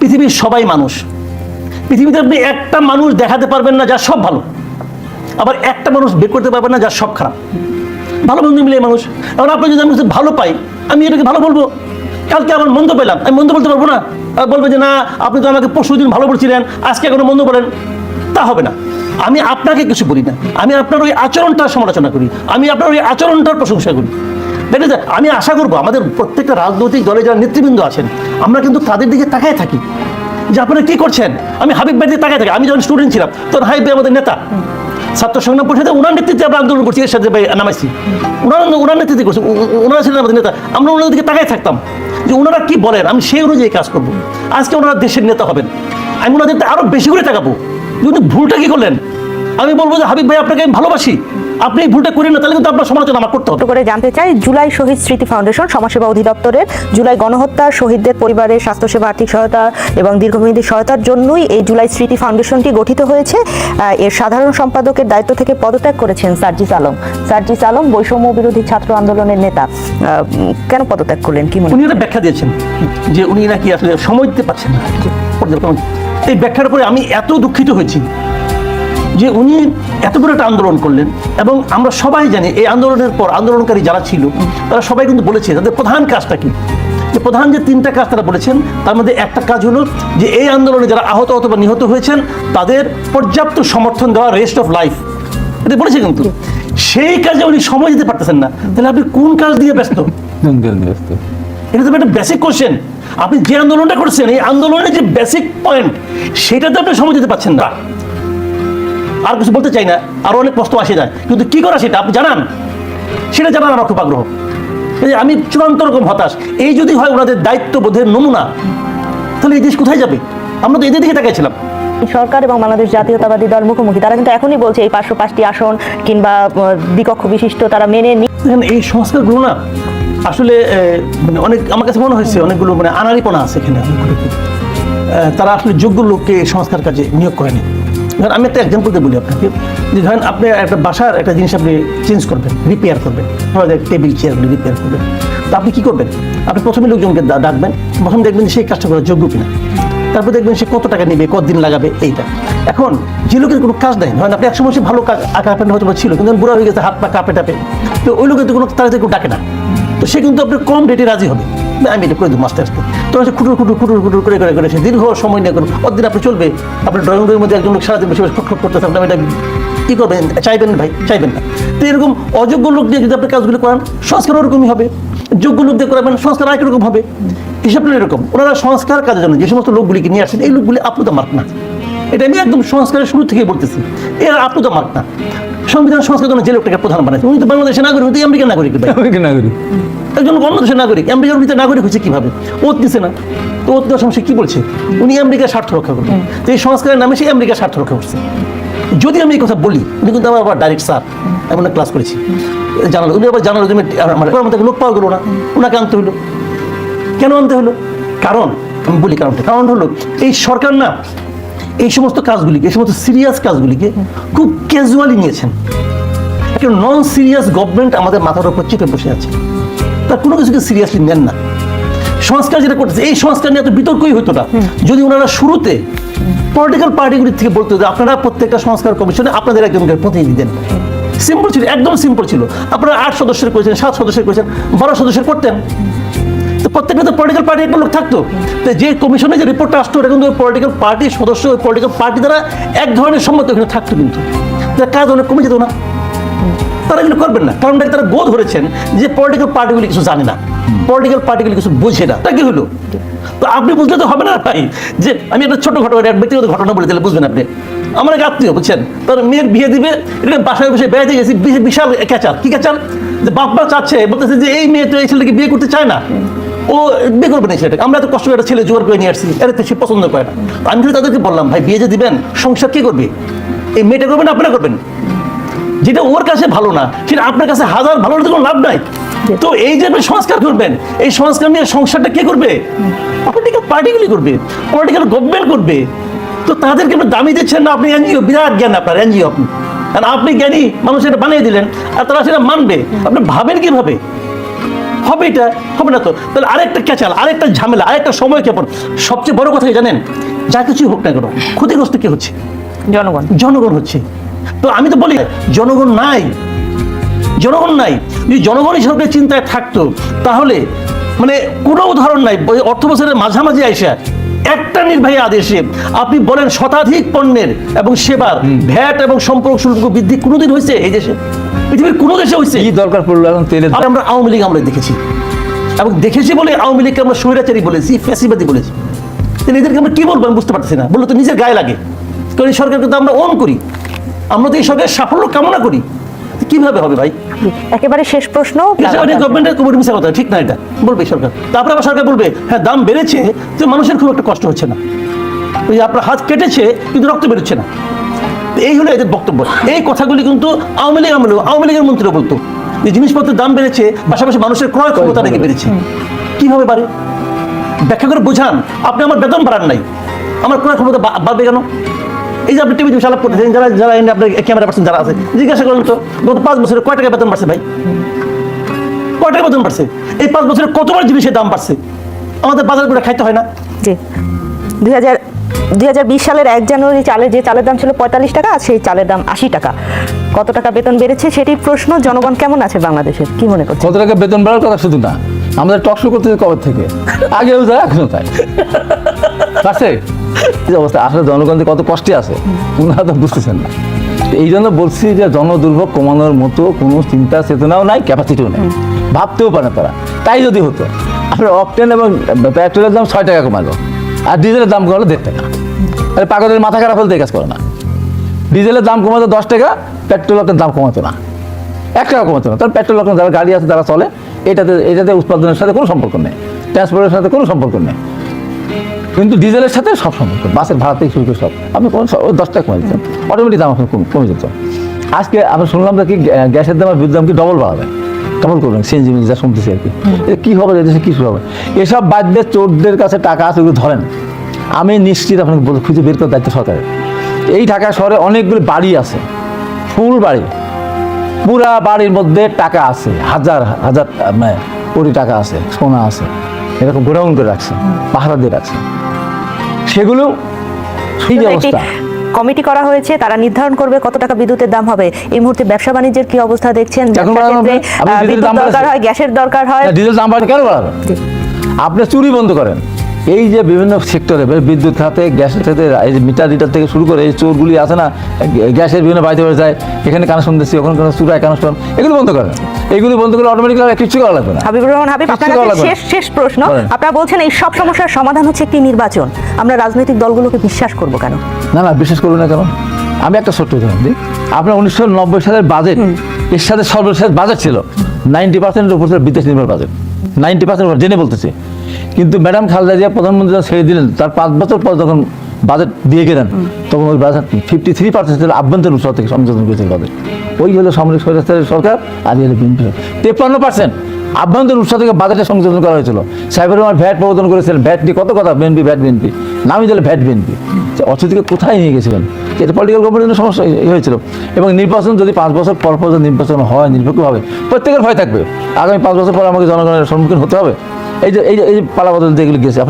পৃথিবীর সবাই মানুষ। পৃথিবীতে আপনি একটা মানুষ দেখাতে পারবেন না যার সব ভালো। আবার একটা মানুষ বের করতে পারবেন না যার সব খারাপ। ভালো মন্দ মিলিয়ে মানুষ। এখন আপনি যদি আমি ভালো পাই, আমি এটাকে ভালো বলব? কালকে আমার মন্দ পেলাম, আমি মন্দ বলতে পারব না? বলবে যে, না, আপনি তো আমাকে পরশু দিন ভালো বলছিলেন, আজকে এখনও মন্দ বলেন। তা হবে না। আমি আপনাকে কিছু বলি না। আমি আপনার ওই আচরণটার সমালোচনা করি। আমি আপনার ওই আচরণটার প্রশংসা করি। দেখেন যে আমি আশা করব আমাদের প্রত্যেকটা রাজনৈতিক দলে যারা নেতৃবৃন্দ আছেন, আমরা কিন্তু তাদের দিকে তাকায় থাকি। যে আপনারা কি করছেন? আমি হাবিব ভাই দিকে তাকায় থাকি। আমি যখন স্টুডেন্ট ছিলাম, তখন হাবিব ভাই আমাদের নেতা। ছাত্র সংগ্রাম পরিষদে ওনার নেতৃত্বে আমরা আন্দোলন করছি এর সাথে নামাইছি। ওনার ওনার নেতৃত্বে করছি। ওনারা ছিলেন আমাদের নেতা। আমরা ওনাদের দিকে তাকায় থাকতাম। যে ওনারা কি বলেন? আমি সেই অনুযায়ী কাজ করব। আজকে ওনারা দেশের নেতা হবেন। আমি ওনাদের আরও বেশি করে তাকাবো। যদি ভুলটা কি করলেন? আমি বলব যে হাবিব ভাই, আপনাকে আমি ভালোবাসি। আপনি এই ভুলটা করেন না তাহলে কিন্তু আপনার সমালোচনা আমার করতে হবে। করে জানতে চাই জুলাই শহীদ স্মৃতি ফাউন্ডেশন সমাজসেবা অধিদপ্তরের জুলাই গণহত্যা শহীদদের পরিবারের স্বাস্থ্যসেবা আর্থিক সহায়তা এবং দীর্ঘমেয়াদী সহায়তার জন্যই এই জুলাই স্মৃতি ফাউন্ডেশনটি গঠিত হয়েছে। এর সাধারণ সম্পাদকের দায়িত্ব থেকে পদত্যাগ করেছেন সার্জিস আলম। সার্জিস আলম বৈষম্য বিরোধী ছাত্র আন্দোলনের নেতা। কেন পদত্যাগ করলেন কি মনে উনি একটা ব্যাখ্যা দিয়েছেন যে উনি নাকি আসলে সময় দিতে পারছেন না। এই ব্যাখ্যার উপরে আমি এত দুঃখিত হয়েছি যে উনি এত বড় একটা আন্দোলন করলেন। এবং আমরা সবাই জানি এই আন্দোলনের পর আন্দোলনকারী যারা ছিল তারা সবাই কিন্তু বলেছে তাদের প্রধান কাজটা কি? যে প্রধান যে তিনটা কাজ তারা বলেছেন তার মধ্যে একটা কাজ হলো যে এই আন্দোলনে যারা আহত অথবা নিহত হয়েছেন তাদের পর্যাপ্ত সমর্থন দেওয়া রেস্ট অফ লাইফ এটা বলেছে কিন্তু। সেই কাজে উনি সময় দিতে পারতেছেন না। তাহলে আপনি কোন কাজ দিয়ে ব্যস্ত? এটা তো একটা বেসিক কোশ্চেন আপনি যে আন্দোলনটা করছেন এই আন্দোলনের যে বেসিক পয়েন্ট সেটাতে আপনি সময় দিতে পারছেন না। আর কিছু বলতে চাই না। আরও অনেক প্রশ্ন আসে যায়। কিন্তু কি করা সেটা আপনি জানান। সেটা জানান আমার খুব আগ্রহ। আমি চূড়ান্ত রকম হতাশ। এই যদি হয় ওনাদের দায়িত্ববোধের নমুনা তাহলে এই দেশ কোথায় যাবে? আমরা তো এদের দিকে তাকাইছিলাম। সরকার এবং বাংলাদেশ জাতীয়তাবাদী দল মুখোমুখি। তারা কিন্তু এখনই বলছে এই পাঁচশো পাঁচটি আসন কিংবা দ্বিকক্ষ বিশিষ্ট তারা মেনে নি এই সংস্কারগুলো না আসলে মানে অনেক আমার কাছে মনে হয়েছে অনেকগুলো মানে আনারিপনা আছে এখানে। তারা আসলে যোগ্য লোককে সংস্কার কাজে নিয়োগ করেনি। ধরেন, আমি একটা এক্সাম্পল দিয়ে বলি আপনাকে। যে ধরেন আপনি একটা বাসার একটা জিনিস আপনি চেঞ্জ করবেন রিপেয়ার করবেন টেবিল চেয়ারগুলি রিপেয়ার করবেন। তো আপনি কি করবেন? আপনি প্রথমে লোকজনকে ডাকবেন, প্রথম দেখবেন সেই কাজটা করার যোগ্য কিনা। তারপর দেখবেন সে কত টাকা নেবে, কতদিন লাগাবে, এইটা। এখন যে লোকের কোনো কাজ নাই, ধরেন আপনি একসময় সে ভালো কাজ আঁকা পেন্ট হয়তো ছিল, কিন্তু বুড়া হয়ে গেছে, হাত পা কাঁপে টাপে তো ওই লোকের তো কোনো তাড়াতাড়ি কেউ ডাকে না। তো সে কিন্তু আপনার কম রেটে রাজি হবে। আমি এটা করে দেবো, মাস্টার। আসতে তো সে খুটুর খুটুর খুটুর খুটুর করে করে করে সে দীর্ঘ সময় নিয়ে করুন অতদিন আপনি চলবে, আপনার ড্রয়িং রুমের মধ্যে একজন লোক সারাদিন বসে খুটখুট করতে থাকবেন এটা কি করবেন? চাইবেন ভাই, চাইবেন না। তো এরকম অযোগ্য লোক দিয়ে যদি আপনি কাজগুলো করান, সংস্কার ওরকমই হবে। যোগ্য লোক দিয়ে করাবেন, সংস্কার আরেক রকম হবে। হিসাবটা এরকম, ওনারা সংস্কার কাজের জন্য যে সমস্ত লোকগুলিকে নিয়ে আসেন, এই লোকগুলি আপ্লুত মার্ক না। এটা আমি একদম সংস্কারের শুরু থেকে বলতেছি, এরা আপ্লুত মার্ক না। সংবিধান সংস্কার জন্য যে লোকটাকে প্রধান বানাইছে উনি তো বাংলাদেশের নাগরিক উনি তো আমেরিকার নাগরিক ভাই। একজন অন্য দেশের নাগরিক আমেরিকার ভিতরে নাগরিক হচ্ছে কীভাবে? ওত দিছে না। তো ওত দেওয়ার সে কি বলছে? উনি আমেরিকার স্বার্থ রক্ষা করবে। তো এই সংস্কারের নামে সে আমেরিকার স্বার্থ রক্ষা করছে। যদি আমি এই কথা বলি উনি কিন্তু আমার আবার ডাইরেক্ট স্যার এমন ক্লাস করেছি। জানালো উনি আবার জানালো তুমি আমার আমাদের লোক পাওয়া গেলো না। ওনাকে আনতে হলো। কেন আনতে হলো? কারণ আমি বলি কারণটা। কারণ হলো এই সরকার না এই সমস্ত কাজগুলিকে এই সমস্ত সিরিয়াস কাজগুলিকে খুব ক্যাজুয়ালি নিয়েছেন। একটা নন সিরিয়াস গভর্নমেন্ট আমাদের মাথার উপর চেপে বসে আছে। তার কোনো কিছুকে সিরিয়াসলি নেন না। সংস্কার যেটা করতেছে এই সংস্কার নিয়ে এত বিতর্কই হতো না। যদি ওনারা শুরুতে পলিটিক্যাল পার্টিগুলির থেকে বলতো যে আপনারা প্রত্যেকটা সংস্কার কমিশনে আপনাদের একজনকে প্রতিনিধি দেন। সিম্পল ছিল একদম সিম্পল ছিল। আপনারা আট সদস্যের করেছেন সাত সদস্যের করেছেন বারো সদস্যের করতেন। প্রত্যেকটা তো পলিটিক্যাল পার্টি একটা লোক থাকতো। তো যে কমিশনে যে রিপোর্টটা আসতো, ওটা কিন্তু পলিটিক্যাল পার্টির সদস্য, ওই পলিটিক্যাল পার্টি দ্বারা এক ধরনের সম্মত ওখানে থাকতো কিন্তু। কাজ অনেক কমে যেত না। তারা এগুলো করবেন না। কারণ তারা বোধ ধরেছেন যে পলিটিক্যাল পার্টিগুলি কিছু জানে না। পলিটিক্যাল পার্টিগুলি কিছু বোঝে না। তা কি হলো? তো আপনি বুঝলে তো হবে না ভাই। যে আমি একটা ছোট ঘটনা, একটা ব্যক্তিগত ঘটনা বলে দিলে বুঝবেন আপনি। আমার এক আত্মীয়, বুঝছেন? তার মেয়ের বিয়ে দিবে, এটা বাসায় বসে বেড়াতে গেছি বিশাল ক্যাচার কি ক্যাচার যে বাপ চাচ্ছে, বলতেছে যে এই মেয়ে তো এই ছেলেকে বিয়ে করতে চায় না। ও বিয়ে করবে না ছেলেটাকে আমরা এত কষ্ট একটা ছেলে জোর করে নিয়ে আসছি এটা তো সে পছন্দ করে না। আমি কিন্তু তাদেরকে বললাম, ভাই, বিয়ে যে দিবেন, সংসার কি করবে? এই মেয়েটা করবেন আপনারা করবেন? যেটা ওর কাছে ভালো না, সেটা আপনার কাছে হাজার ভালো কোনো লাভ নাই। তো এই যে আপনি সংস্কার করবেন, এই সংস্কার নিয়ে সংসারটা কে করবে? পলিটিক্যাল পার্টিগুলি করবে পলিটিক্যাল গভর্নমেন্ট করবে। তো তাদেরকে আপনি দামি দিচ্ছেন না, আপনি এনজিও, বিরাট জ্ঞান আপনার, এনজিও আপনি। আপনি জ্ঞানী, মানুষ এটা বানিয়ে দিলেন, আর তারা সেটা মানবে। আপনি ভাবেন কীভাবে? হবে এটা? হবে না তো? তাহলে আরেকটা ক্যাচাল আরেকটা ঝামেলা আরেকটা সময় কেমন সবচেয়ে বড় কথা জানেন? যা কিছুই হোক না কেন ক্ষতিগ্রস্ত কে হচ্ছে? জনগণ। জনগণ হচ্ছে। তো আমি তো বলি জনগণ নাই। জনগণ নাই। যদি জনগণ হিসাবে চিন্তায় থাকতো তাহলে মানে কোনো উদাহরণ নাই। ওই অর্থ বছরের মাঝামাঝি আইসা একটা নির্বাহী আদেশে আপনি বলেন শতাধিক পণ্যের এবং সেবার ভ্যাট এবং সম্পর্ক শুল্ক বৃদ্ধি কোনোদিন হয়েছে এই দেশে? পৃথিবীর কোনো দেশে হয়েছে কি দরকার পড়ল এখন তেলের আর আমরা আওয়ামী লীগ আমরা দেখেছি। এবং দেখেছি বলে আওয়ামী লীগকে আমরা স্বৈরাচারী বলেছি ফ্যাসিবাদী বলেছি। তাহলে এদেরকে আমরা কি বলব আমি বুঝতে পারতেছি না। বলল তো নিজের গায়ে লাগে। কারণ এই সরকারকে তো আমরা ওন করি। আমরা তো এই সরকারের সাফল্য কামনা করি। কীভাবে হবে ভাই? একেবারে শেষ প্রশ্ন। গভর্নমেন্টের কমিটি মিশা কথা ঠিক না এটা? বলবে সরকার। তারপরে আবার সরকার বলবে হ্যাঁ দাম বেড়েছে তো মানুষের খুব একটা কষ্ট হচ্ছে না। ওই আপনার হাত কেটেছে কিন্তু রক্ত বেরোচ্ছে না। এই হলো এদের বক্তব্য। এই কথাগুলি কিন্তু আওয়ামী লীগ আওয়ামী লীগের মন্ত্রীরা বলতো। যে জিনিসপত্রের দাম বেড়েছে, পাশাপাশি মানুষের ক্রয় ক্ষমতা নাকি বেড়েছে। কীভাবে বাড়ে? ব্যাখ্যা করে বোঝান। আপনি আমার বেতন বাড়ান নাই। আমার ক্রয় ক্ষমতা বাড়বে কেন? এই যে আপনি টিভিতে আলাপ করতেছেন যারা যারা এনে আপনার ক্যামেরা পার্সন যারা আছে, জিজ্ঞাসা করেন তো, গত পাঁচ বছরে কয় টাকা বেতন বাড়ছে ভাই? কয় টাকা বেতন বাড়ছে? এই পাঁচ বছরে কতবার জিনিসের দাম বাড়ছে? আমাদের বাজার করে খাইতে হয় না? জি। দুই সালের এক জানুয়ারি চালের যে চালের দাম ছিল পঁয়তাল্লিশ টাকা, আর সেই চালের দাম আশি টাকা। কত টাকা বেতন বেড়েছে সেটির প্রশ্ন, জনগণ কেমন আছে বাংলাদেশের কি মনে করছে কত টাকা বেতন বাড়ার কথা শুধু না, আমাদের টক শো করতেছে কবে থেকে? আগেও এখনও তাই। আছে? অবস্থা? আসলে জনগণ কত কষ্টে আছে, ওনারা তো বুঝতেছেন না। এই জন্য বলছি যে জনদুর্ভোগ কমানোর মতো কোনো চিন্তা, চেতনাও নাই ক্যাপাসিটিও নেই। ভাবতেও পারে না তারা। তাই যদি হতো আপনার অপটেন এবং পেট্রোলের দাম ছয় টাকা কমালো। আর ডিজেলের দাম কমালো দেড় টাকা। আরে পাগলের মাথা খারাপ হলে কাজ করে না। ডিজেলের দাম কমাতো দশ টাকা পেট্রোল পেট্রোলের দাম কমাতো না। এক টাকা কমাতো না। তার পেট্রোল এখন যারা গাড়ি আছে তারা চলে, এটাতে এটাতে উৎপাদনের সাথে কোনো সম্পর্ক নেই। ট্রান্সপোর্টের সাথে কোনো সম্পর্ক নেই। কিন্তু ডিজেলের সাথে সব সম্পর্ক। বাসের ভাড়া থেকে শুরু করে সব। আপনি কোন দশ টাকা কমে দিতেন অটোমেটিক দাম আপনার কমে যেত। আজকে আমি শুনলাম যে কি গ্যা- গ্যাসের দাম আর বিদ্যুৎ দাম কি ডবল বাড়াবে? ডবল করবেন সিএনজি যা শুনতেছি আর কি। কী হবে এদেশে কী শুরু হবে? এসব বাদ্যে চোরদের কাছে টাকা আছে ওগুলো ধরেন। আমি নিশ্চিত আপনাকে বলতে খুঁজে বের করার দায়িত্ব সরকারের। এই ঢাকা শহরে অনেকগুলো বাড়ি আছে ফুল বাড়ি। পুরা বাড়ির মধ্যে টাকা আছে হাজার হাজার মানে কোটি টাকা আছে সোনা আছে। এরকম গোডাউন করে রাখছে পাহারা দিয়ে রাখছে। সেগুলো সেই অবস্থা। কমিটি করা হয়েছে তারা নির্ধারণ করবে কত টাকা বিদ্যুতের দাম হবে। এই মুহূর্তে ব্যবসা বাণিজ্যের কি অবস্থা দেখছেন? বিদ্যুৎ দরকার হয় গ্যাসের দরকার হয়। ডিজেল দাম কেন আপনি চুরি বন্ধ করেন। এই যে বিভিন্ন সেক্টরে বিদ্যুৎ খাতে গ্যাসের খাতে মিটার রিটার থেকে শুরু করে এই চোরগুলি আছে না গ্যাসের বিভিন্ন বাড়িতে বাড়ি যায় এখানে কানেকশন দিচ্ছি ওখানে কোনো চুরায় কানেকশন এগুলো বন্ধ করেন এগুলি বন্ধ করে অটোমেটিক্যালি কিছু করা লাগবে না। হাবিবুর রহমান হাবিব আপনার করা কাছে। শেষ শেষ প্রশ্ন। আপনারা বলছেন এই সব সমস্যার সমাধান হচ্ছে একটি নির্বাচন। আমরা রাজনৈতিক দলগুলোকে বিশ্বাস করব কেন? না না বিশ্বাস করুন না কেন? আমি একটা ছোট্ট উদাহরণ দিই। আপনার উনিশশো নব্বই সালের বাজেট এর সাথে সর্বশেষ বাজেট ছিল। নাইনটি পার্সেন্টের উপর বিদেশ নির্ভর বাজেট নাইনটি পার্সেন্ট জেনে বলতেছে। কিন্তু ম্যাডাম খালেদা জিয়া প্রধানমন্ত্রী যখন ছেড়ে দিলেন তার পাঁচ বছর পর যখন বাজেট দিয়ে গেলেন তখন ওই বাজেট ফিফটি থ্রি পার্সেন্ট ছিল আভ্যন্তরীণ উৎস থেকে সংযোজন করেছিল বাজেট ওই হলো সামরিক সরকারের সরকার আর হলো বিএনপি তেপ্পান্ন পার্সেন্ট আভ্যন্তরীণ উৎস থেকে বাজেটে সংযোজন করা হয়েছিল। সাইবার রহমান ভ্যাট প্রবর্তন করেছিলেন ভ্যাট নিয়ে কত কথা বিএনপি ভ্যাট বিএনপি নামই দিলে ভ্যাট বিএনপি অর্থনীতিকে কোথায় নিয়ে গেছিলেন? এটা পলিটিক্যাল গভর্নমেন্টের সমস্যা হয়েছিল। এবং নির্বাচন যদি পাঁচ বছর পর পর নির্বাচন হয় নির্ভর প্রত্যেকের ভয় থাকবে। আগামী পাঁচ বছর পর আমাকে জনগণের সম্মুখীন হতে হবে। এই যে এই যে পালাবদল যেগুলো গেছে